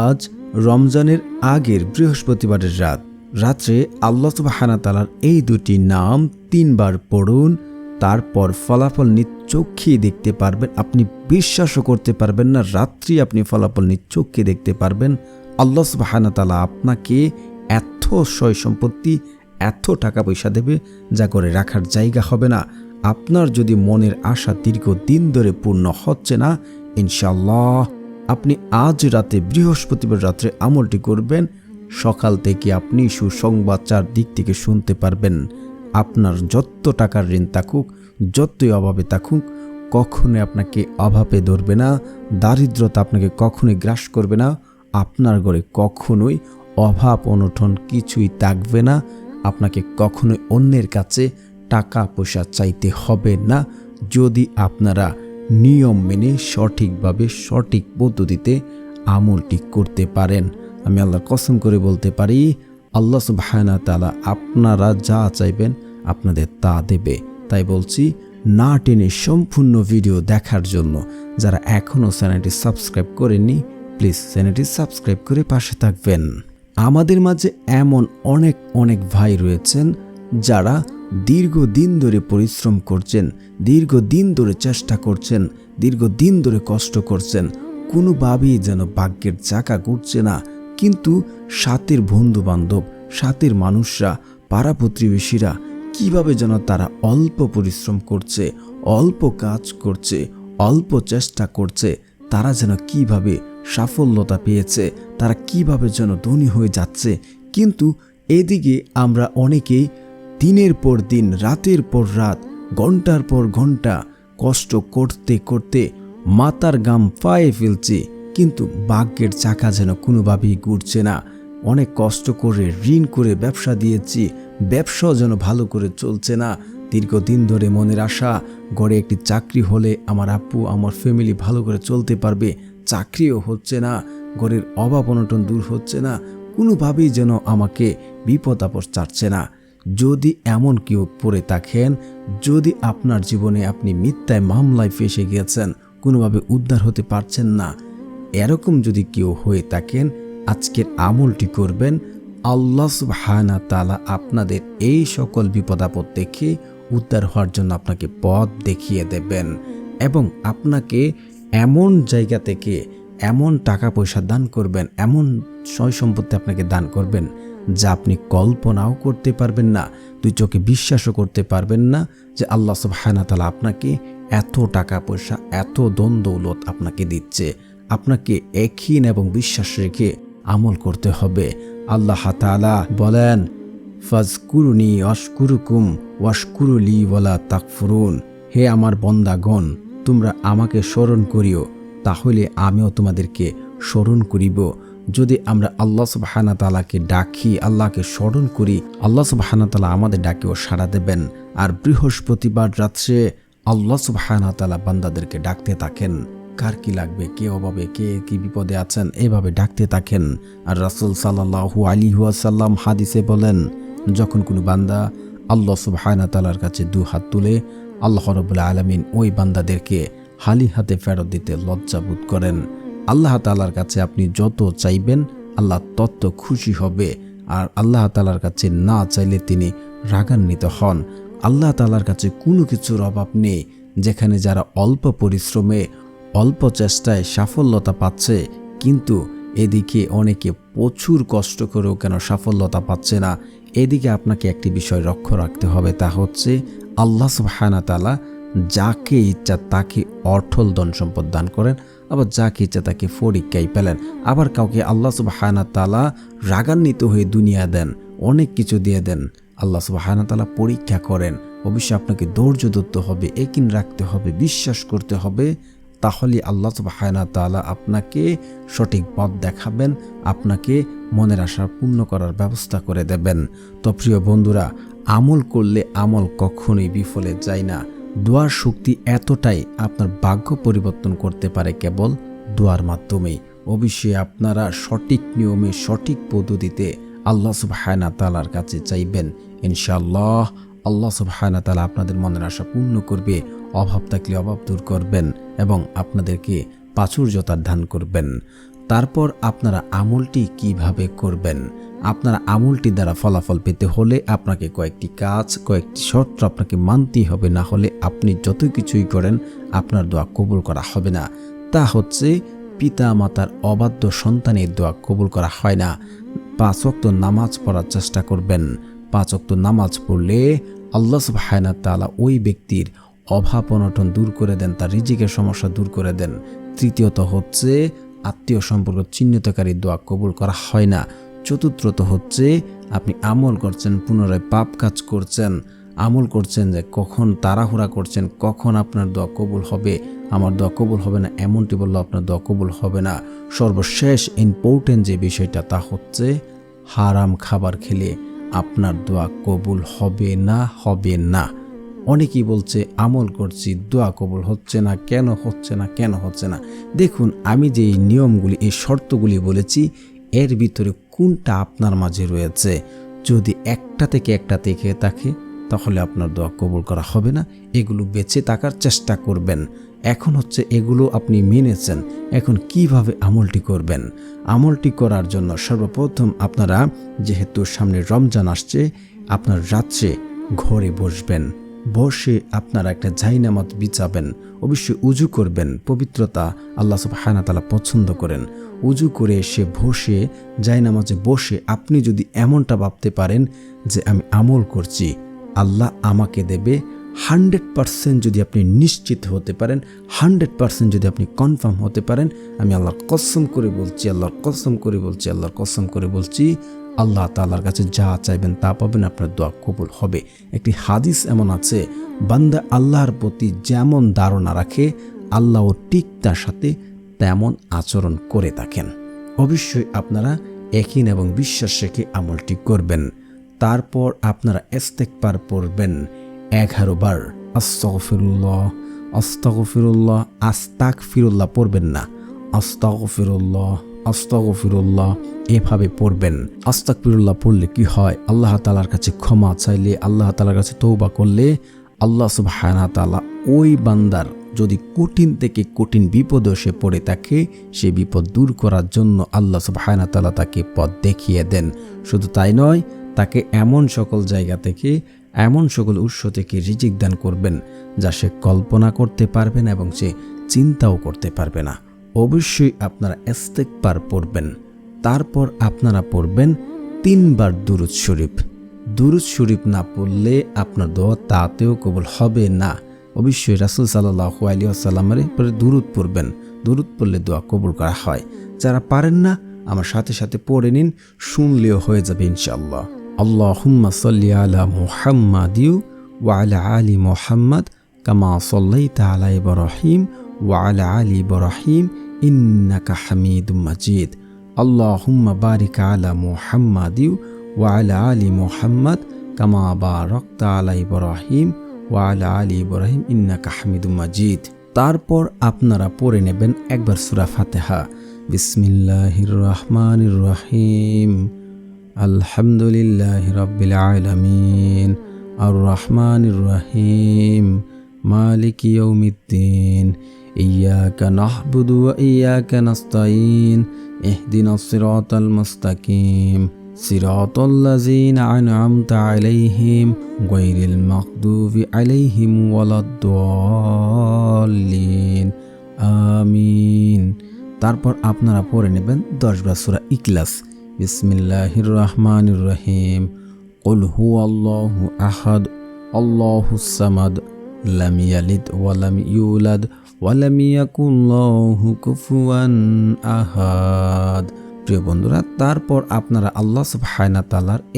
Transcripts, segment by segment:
আজ রমজানের আগের বৃহস্পতিবারের রাত। রাত্রে আল্লাহ সুবাহানা তালার এই দুটি নাম তিনবার পড়ুন, তারপর ফলাফল চোখেই দেখতে পারবেন। আপনি বিশ্বাসও করতে পারবেন না, রাত্রি আপনি ফলাফল চোখে দেখতে পারবেন। আল্লাহ সুবাহানা আপনাকে এত সয় সম্পত্তি, এত টাকা পয়সা দেবে, যা করে রাখার জায়গা হবে না। আপনার যদি মনের আশা দীর্ঘ দিন ধরে পূর্ণ হচ্ছে না ইনশাল্লাহ আপনি আজ রাতে, বৃহস্পতিবার রাত্রে আমলটি করবেন। সকাল থেকে আপনি সুসংবাদ চার দিক থেকে শুনতে পারবেন। আপনার যত টাকার ঋণ থাকুক, যতই অভাবে থাকুক, কখনোই আপনাকে অভাবে ধরবে না, দারিদ্রতা আপনাকে কখনোই গ্রাস করবে না, আপনার ঘরে কখনোই অভাব অনটন কিছুই থাকবে না, আপনাকে কখনোই অন্যের কাছে টাকা পয়সা চাইতে হবে না। যদি আপনারা নিয়ম মেনে সঠিকভাবে সঠিক পদ্ধতিতে আমলটি করতে পারেন। আমি আল্লাহর কসম করে বলতে পারি, আল্লাহ সুবাহানা তালা আপনারা যা চাইবেন আপনাদের তা দেবে। তাই বলছি, না টেনে সম্পূর্ণ ভিডিও দেখার জন্য যারা এখনও চ্যানেলটি সাবস্ক্রাইব করেননি, প্লিজ চ্যানেলটি সাবস্ক্রাইব করে পাশে থাকবেন। আমাদের মাঝে এমন অনেক অনেক ভাই রয়েছেন যারা দীর্ঘদিন ধরে পরিশ্রম করছেন, দীর্ঘদিন ধরে চেষ্টা করছেন, দীর্ঘদিন ধরে কষ্ট করছেন। কোনোভাবেই যেন ভাগ্যের চাকা ঘুরছে না। কিন্তু সাথের বন্ধু বান্ধব মানুষরা, পাড়া প্রতিবেশীরা কীভাবে যেন তারা অল্প পরিশ্রম করছে, অল্প কাজ করছে, অল্প চেষ্টা করছে, তারা যেন কীভাবে সাফল্যতা পেয়েছে, তারা কীভাবে যেন ধনী হয়ে যাচ্ছে। কিন্তু এদিকে আমরা অনেকেই দিনের পর দিন, রাতের পর রাত, ঘণ্টার পর ঘণ্টা কষ্ট করতে করতে মাতার গাম পায়ে ফেলছি, কিন্তু ভাগ্যের চাকা যেন কোনোভাবেই ঘুরছে না। অনেক কষ্ট করে, ঋণ করে ব্যবসা দিয়েছি, ব্যবসাও যেন ভালো করে চলছে না। দীর্ঘদিন ধরে মনের আশা গড়ে একটি চাকরি হলে আমার আপু, আমার ফ্যামিলি ভালো করে চলতে পারবে, চাকরিও হচ্ছে না, ঘরের অভাব অনটন দূর হচ্ছে না, কোনোভাবেই যেন আমাকে বিপদ আপদ চাচ্ছে না। যদি এমন কেউ পড়ে থাকেন, যদি আপনার জীবনে আপনি মিথ্যায় মামলায় ফেসে গিয়েছেন, কোনোভাবে উদ্ধার হতে পারছেন না, এরকম যদি কেউ হয়ে থাকেন, আজকের আমলটি করবেন, আল্লাহ সুবহানা তালা আপনাদের এই সকল বিপদাপদ দেখে উদ্ধার হওয়ার জন্য আপনাকে পথ দেখিয়ে দেবেন এবং আপনাকে এমন জায়গা থেকে এমন টাকা পয়সা দান করবেন, এমন সয় সম্পত্তি আপনাকে দান করবেন যা আপনি কল্পনাও করতে পারবেন না, দুই চোখে বিশ্বাসও করতে পারবেন না যে আল্লাহ সুবহানা তালা আপনাকে এত টাকা পয়সা, এত দন দৌলত আপনাকে দিচ্ছে। আপনাকে একহীন এবং বিশ্বাস রেখে আমল করতে হবে। আল্লাহ তালা বলেন, ফাজকুরুনি অস্কুরুকুম ওয়াশকুরুলি ওয়ালা তাকফুরুন হে আমার বন্দাগণ, তোমরা আমাকে স্মরণ করিও, তাহলে আমিও তোমাদেরকে স্মরণ করিব। যদি আমরা আল্লাহ সুবাহানা তালাকে ডাকি, আল্লাহকে স্মরণ করি, আল্লাহ সুবাহানা তালা আমাদের ডাকেও সাড়া দেবেন। আর বৃহস্পতিবার রাত্রে আল্লাহ সুবাহানা তালা বান্দাদেরকে ডাকতে থাকেন। কার কি লাগবে? কে অভাবে? কে কি বিপদে আছেন? এভাবে ডাকতে থাকেন। আর রাসুল সাল্লাহু আলী সাল্লাম হাদিসে বলেন, যখন কোনো বান্দা আল্লাহ সুবাহানা তালার কাছে দু হাত তুলে, আল্লাহ রবুল্লা আলমিন ওই বান্দাদেরকে হালি হাতে ফেরত দিতে লজ্জাবোধ করেন। আল্লাহ তালার কাছে আপনি যত চাইবেন, আল্লাহ তত খুশি হবে। আর আল্লাহ তালার কাছে না চাইলে তিনি রাগান্বিত হন। আল্লাহ তালার কাছে কোনো কিছুর অভাব নেই, যেখানে যারা অল্প পরিশ্রমে, অল্প চেষ্টায় সাফল্যতা পাচ্ছে, কিন্তু এদিকে অনেকে প্রচুর কষ্ট করেও কেন সাফল্যতা পাচ্ছে না? এদিকে আপনাকে একটি বিষয় লক্ষ্য রাখতে হবে, তা হচ্ছে আল্লাহ সুবহানা তালা যাকে ইচ্ছা তাকে অর্থল ধন সম্পদ দান করেন। আবার যাকে ইচ্ছা তাকে ফরিকাই পেলেন আবার কাউকে আল্লাহ সুবাহানা তালা রাগান্বিত হয়ে দুনিয়া দেন, অনেক কিছু দিয়ে দেন। আল্লাহ সুবাহানা তালা পরীক্ষা করেন, অবশ্যই আপনাকে ধৈর্য ধরতে হবে একিন রাখতে হবে, বিশ্বাস করতে হবে, তাহলে আল্লাহ সুবাহানা তালা আপনাকে সঠিক পথ দেখাবেন, আপনাকে মনের আশা পূর্ণ করার ব্যবস্থা করে দেবেন। তো প্রিয় বন্ধুরা, আমল করলে আমল কখনোই বিফলে যায় না। দোয়ার শক্তি এতটাই আপনার ভাগ্য পরিবর্তন করতে পারে কেবল দোয়ার মাধ্যমেই। অবশ্যই আপনারা সঠিক নিয়মে সঠিক পদ্ধতিতে আল্লাহ সুবহানা তালার কাছে চাইবেন। ইনশাআল্লাহ আল্লাহ সুবহানা তালা আপনাদের মনের আশা পূর্ণ করবে, অভাব থাকলে অভাব দূর করবেন এবং আপনাদেরকে প্রাচুর্যতার দান করবেন। তারপর আপনারা আমলটি কীভাবে করবেন? আপনারা আমলটি দ্বারা ফলাফল পেতে হলে আপনাকে কয়েকটি কাজ, কয়েকটি শর্ত আপনাকে মানতেই হবে, না হলে আপনি যত কিছুই করেন, আপনার দোয়া কবুল করা হবে না। তা হচ্ছে পিতা মাতার অবাধ্য সন্তানের দোয়া কবুল করা হয় না। পাঁচ ওয়াক্ত নামাজ পড়ার চেষ্টা করবেন। পাঁচ ওয়াক্ত নামাজ পড়লে আল্লাহ সুবহানাহু তাআলা ওই ব্যক্তির অভাব অনটন দূর করে দেন, তার রিজিকের সমস্যা দূর করে দেন। তৃতীয়ত হচ্ছে আত্মীয় সম্পর্ক চিহ্নিতকারী দোয়া কবুল করা হয় না। চতুর্থত হচ্ছে, আপনি আমল করছেন, পুনরায় পাপ কাজ করছেন। আমল করছেন যে কখন তাড়াহুড়া করছেন, কখন আপনার দোয়া কবুল হবে। আমার দোয়া কবুল হবে না, এমনটি বললে আপনার দোয়া কবুল হবে না। সর্বশেষ ইম্পর্টেন্ট যে বিষয়টা তা হচ্ছে, হারাম খাবার খেলে আপনার দোয়া কবুল হবে না হবে না। অনেকেই বলছে, আমল করছি, দোয়া কবল হচ্ছে না, কেন হচ্ছে না, কেন হচ্ছে না? দেখুন, আমি যে এই নিয়মগুলি, এই শর্তগুলি বলেছি, এর ভিতরে কোনটা আপনার মাঝে রয়েছে? যদি একটা থেকে একটা থেকে থাকে, তাহলে আপনার দোয়া কবুল করা হবে না। এগুলো বেঁচে থাকার চেষ্টা করবেন। এখন হচ্ছে এগুলো আপনি মেনেছেন। এখন কীভাবে আমলটি করবেন? আমলটি করার জন্য সর্বপ্রথম আপনারা, যেহেতু সামনে রমজান আসছে, আপনার রাত্রে ঘরে বসবেন। বসে আপনারা একটা জাইনামাত বিচাবেন অবশ্যই উজু করবেন, পবিত্রতা আল্লাহ সুবহানাহু তাআলা পছন্দ করেন। উজু করে সে বসে, জাইনামাজে বসে আপনি যদি এমনটা ভাবতে পারেন যে আমি আমল করছি, আল্লাহ আমাকে দেবে হান্ড্রেড পারসেন্ট যদি আপনি নিশ্চিত হতে পারেন, হান্ড্রেড পারসেন্ট যদি আপনি কনফার্ম হতে পারেন, আমি আল্লাহর কসম করে বলছি, আল্লাহর কসম করে বলছি, আল্লাহর কসম করে বলছি আল্লাহ তাআলার কাছে যা চাইবেন তা পাবেন, আপনার দোয়া কবুল হবে। একটি হাদিস এমন আছে, বান্দা আল্লাহর প্রতি যেমন ধারণা রাখে, আল্লাহ ঠিক তার সাথে তেমন আচরণ করে থাকেন। অবশ্যই আপনারা একিন এবং বিশ্বাস রেখে আমলটি করবেন। তারপর আপনারা ইস্তেকবার পড়বেন এগারো বার। আস্তগফিরুল্লাহ আস্তগফিরুল্লাহ আস্তাক ফিরুল্লাহ পড়বেন না। আস্তগফিরুল্লাহ আস্তগফিরুল্লাহ, এভাবে পড়বেন। আস্তাক ফিরুল্লাহ পড়লে কি হয়? আল্লাহ তালার কাছে ক্ষমা চাইলে, আল্লাহ তালার কাছে তৌবা করলে আল্লাহ সুবহানাহু তাআলা ওই বান্দার যদি কঠিন থেকে কঠিন বিপদে সে পড়ে থাকে, সে বিপদ দূর করার জন্য আল্লাহ সুবহানাহু তাআলা তাকে পথ দেখিয়ে দেন। শুধু তাই নয়, তাকে এমন সকল জায়গা থেকে, এমন সকল উৎস থেকে রিজিক দান করবেন যা সে কল্পনা করতে পারবে না এবং সে চিন্তাও করতে পারবে না। অবশ্যই আপনারা ইস্তেগফার পড়বেন। তারপর আপনারা পড়বেন তিনবার দুরুদ শরীফ। দুরুদ শরীফ না পড়লে আপনার দোয়া তাতেও কবুল হবে না। অবশ্যই রাসুল সাল্লাহ আলী আসাল্লামের পরে দুরুদ পড়বেন। দুরুদ পড়লে দোয়া কবুল করা হয়। যারা পারেন না, আমার সাথে সাথে পড়ে নিন, শুনলেও হয়ে যাবে ইনশাল্লাহ আল্লাহুম্মা সাল্লি আলা মুহাম্মাদিউ ওয়া আলা আলি মুহাম্মদ কামা সাল্লাইতা আলা ইব্রাহিম ওয়া আলা আলি ইব্রাহিম, ইন্নাকা হামিদুম মাজিদ। আল্লাহুম্মা বারিক আলা মুহাম্মাদিউ ওয়া আলা মুহাম্মদ, কামা বারাকতা আলা ইব্রাহিম ওয়া আলা ইব্রাহিম, ইন্নাকা হামিদুম মাজিদ। তারপর আপনারা পড়ে নেবেন একবার সূরা ফাতিহা। বিসমিল্লাহির রহমানির রহিম। আলহামদুলিল্লাহ রব্বিল আলামিন। আর রহমানির রহিম। মালিক ইয়াউমিদ্দিন। ইয়াকা নাহবুদু ওয়া ইয়াকা নাস্তাইন ইহদিনাস সিরাতাল মুস্তাকিম সিরাতাল লাযিনা আন'আমতা আলাইহিম গায়রিল মাগদুবি আলাইহিম ওয়ালাদ-দাল্লিন আমিন তারপর আপনারা পড়ে নেবেন দশ বার সূরা ইখলাস বিসমিল্লাহির রহমানির রহিম قل هو الله أحد الله الصمد লাম ওয়ালাম ইউলাদ ওয়ালাম ইয়াকুল্লাহু আহাদ প্রিয় বন্ধুরা, তারপর আপনারা আল্লাহ সুবহানা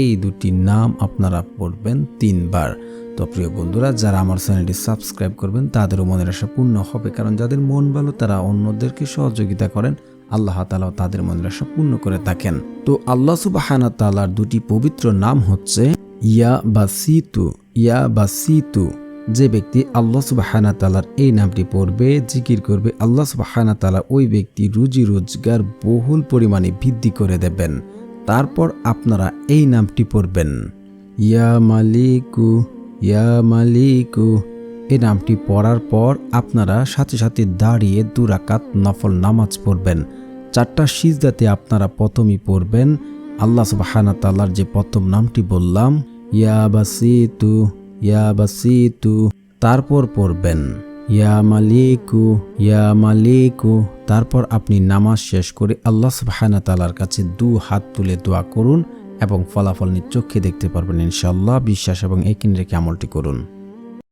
এই দুটি নাম আপনারা পড়বেন তিনবার। তো প্রিয় বন্ধুরা, যারা আমার চ্যানেলটি সাবস্ক্রাইব করবেন, তাদেরও মনের আশা পূর্ণ হবে, কারণ যাদের মন ভালো, তারা অন্যদেরকে সহযোগিতা করেন, আল্লাহ তালাও তাদের মনের আশা পূর্ণ করে থাকেন। তো আল্লাহ সুবাহানা তালার দুটি পবিত্র নাম হচ্ছে, ইয়া বা সিতু ইয়া বা সিতু যে ব্যক্তি আল্লাহ সুবাহানা তালার এই নামটি পড়বে, জিকির করবে, আল্লাহ সুবাহানা তালা ওই ব্যক্তি রুজি রোজগার বহুল পরিমাণে বৃদ্ধি করে দেবেন। তারপর আপনারা এই নামটি পড়বেন। ইয়া মালিকু ইয়া মালিকু। এই নামটি পড়ার পর আপনারা সাথে সাথে দাঁড়িয়ে দুরাকাত নফল নামাজ পড়বেন। চারটা সিজদাতে আপনারা প্রথমই পড়বেন, আল্লাহ সুবাহানা তাল্লার যে প্রথম নামটি বললাম, ইয়া বাসিতু। ইয়া বাসিতু, তারপর পড়বেন। ইয়া মালিকু ইয়া মালিকু, তারপর আপনি নামাজ শেষ করে আল্লাহ সুবাহানা তালার কাছে দু হাত তুলে দোয়া করুন এবং ফলাফল নিজ চোখে দেখতে পারবেন ইনশাল্লাহ বিশ্বাস এবং একিন রেখে আমলটি করুন।